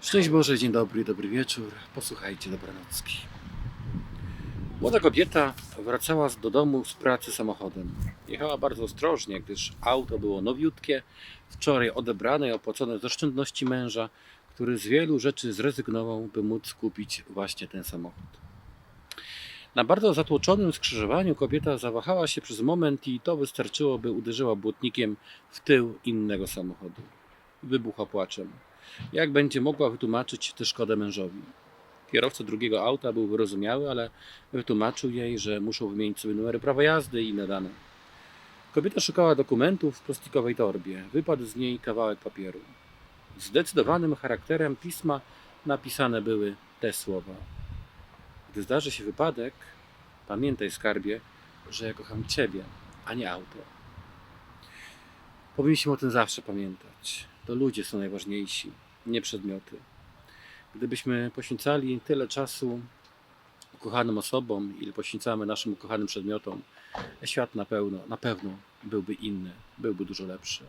Szczęść Boże, dzień dobry, dobry wieczór. Posłuchajcie dobranocki. Młoda kobieta wracała do domu z pracy samochodem. Jechała bardzo ostrożnie, gdyż auto było nowiutkie, wczoraj odebrane i opłacone z oszczędności męża, który z wielu rzeczy zrezygnował, by móc kupić właśnie ten samochód. Na bardzo zatłoczonym skrzyżowaniu kobieta zawahała się przez moment i to wystarczyło, by uderzyła błotnikiem w tył innego samochodu. Wybuchła płaczem. Jak będzie mogła wytłumaczyć tę szkodę mężowi? Kierowca drugiego auta był wyrozumiały, ale wytłumaczył jej, że muszą wymienić sobie numery prawa jazdy i inne dane. Kobieta szukała dokumentów w plastikowej torbie. Wypadł z niej kawałek papieru. Zdecydowanym charakterem pisma napisane były te słowa. Gdy zdarzy się wypadek, pamiętaj skarbie, że ja kocham Ciebie, a nie auto. Powinniśmy o tym zawsze pamiętać. To ludzie są najważniejsi, nie przedmioty. Gdybyśmy poświęcali tyle czasu ukochanym osobom, ile poświęcamy naszym ukochanym przedmiotom, świat na na pewno byłby inny, byłby dużo lepszy.